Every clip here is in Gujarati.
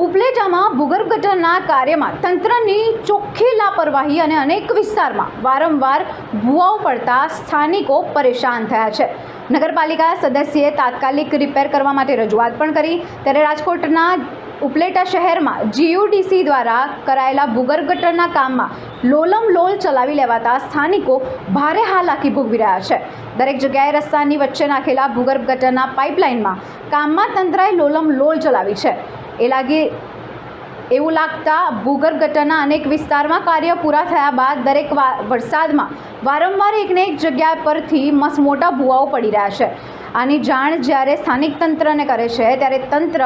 ઉપલેટામાં ભૂગર્ભ ગટરના કાર્યમાં તંત્રની ચોખ્ખી લાપરવાહી અને અનેક વિસ્તારમાં વારંવાર ભૂવાઓ પડતા સ્થાનિકો પરેશાન થયા છે. નગરપાલિકા સદસ્યે તાત્કાલિક રિપેર કરવા માટે રજૂઆત પણ કરી. ત્યારે રાજકોટના ઉપલેટા શહેરમાં જીયુડીસી દ્વારા કરાયેલા ભૂગર્ભ ગટરના કામમાં લોલમ લોલ ચલાવી લેવાતા સ્થાનિકો ભારે હાલાકી ભોગવી રહ્યા છે. દરેક જગ્યાએ રસ્તાની વચ્ચે નાખેલા ભૂગર્ભ ગટરના પાઇપલાઇનમાં કામમાં તંત્રએ લોલમ લોલ ચલાવી છે. એ લાગે એવું લાગતા ભૂગર્ભ ગટરના અનેક વિસ્તારમાં કાર્ય પૂરા થયા બાદ દરેક વરસાદમાં વારંવાર એકને એક જગ્યા પરથી મસ્ત મોટા ભૂવાઓ પડી રહ્યા છે. આની જાણ જ્યારે સ્થાનિક તંત્રને કરે છે, ત્યારે તંત્ર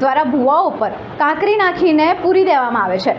દ્વારા ભૂવાઓ પર કાંકરી નાખીને પૂરી દેવામાં આવે છે.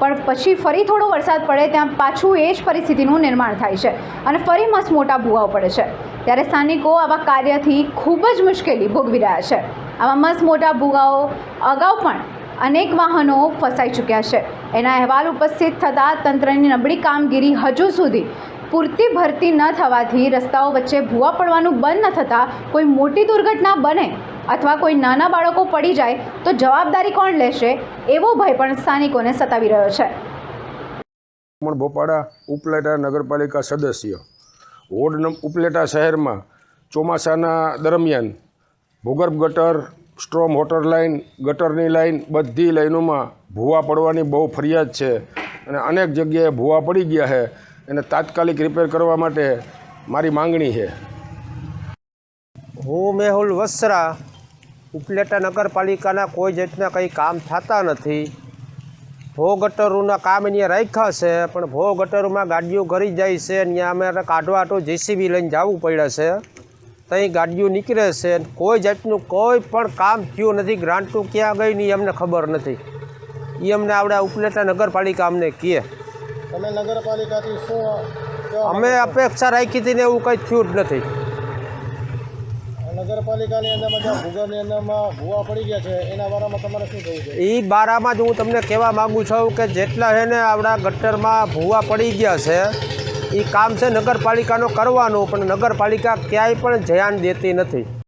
પણ પછી ફરી થોડો વરસાદ પડે, ત્યાં પાછું એ જ પરિસ્થિતિનું નિર્માણ થાય છે અને ફરી મસ્ત મોટા ભૂવાઓ પડે છે. ત્યારે સ્થાનિકો આવા કાર્યથી ખૂબ જ મુશ્કેલી ભોગવી રહ્યા છે. આવા મસ્ત મોટા ભૂગાઓ અગાઉ પણ અનેક વાહનો ફસાઈ ચૂક્યા છે. એના અહેવાલ ઉપસ્થિત થતાં તંત્રની નબળી કામગીરી હજુ સુધી પૂરતી ભરતી ન થવાથી રસ્તાઓ વચ્ચે ભૂવા પડવાનું બંધ ન થતાં કોઈ મોટી દુર્ઘટના બને અથવા કોઈ નાના બાળકો પડી જાય તો જવાબદારી કોણ લેશે એવો ભય પણ સ્થાનિકોને સતાવી રહ્યો છે. પણ બોપાડા ઉપલેટા નગરપાલિકા સદસ્ય. વોર્ડ ઉપલેટા શહેરમાં ચોમાસાના દરમિયાન ભૂગર્ભ ગટર, સ્ટ્રોમ વોટર લાઇન, ગટરની લાઇન, બધી લાઇનોમાં ભૂવા પડવાની બહુ ફરિયાદ છે. અને અનેક જગ્યાએ ભૂવા પડી ગયા છે. એને તાત્કાલિક રિપેર કરવા માટે મારી માંગણી છે. હું મેહુલ વસ્ત્રા, ઉપલેટા નગરપાલિકાના કોઈ જાતના કંઈ કામ થતા નથી. ભો ગટરોના કામ અહીંયા રાખ્યા છે, પણ ભો ગટરોમાં ગાડીઓ ઘરી જાય છે, ત્યાં અમે કાઢવા તો જેસીબી લઈને જવું પડે છે. ત્યાં ગાડીઓ નીકળે છે કોઈ જાતનું કોઈ પણ કામ થયું નથી. ગ્રાન્ટનું ક્યાં ગઈ નહીં અમને ખબર નથી. એ અમને આપણે ઉપલેટા નગરપાલિકા અમને કહે. તમે નગરપાલિકાથી શું અમે અપેક્ષા રાખી હતી ને એવું કંઈ થયું જ નથી. નગરપાલિકાની અંદરમાં જ્યાં અંદરમાં ભૂવા પડી ગયા છે એના બારામાં તમારે શું થયું છે? એ બારામાં જ હું તમને કહેવા માગું છું કે જેટલા છે ને આપણા ગટરમાં ભૂવા પડી ગયા છે એ કામ છે નગરપાલિકાનો કરવાનું પણ નગરપાલિકા ક્યાંય પણ ધ્યાન દેતી નથી.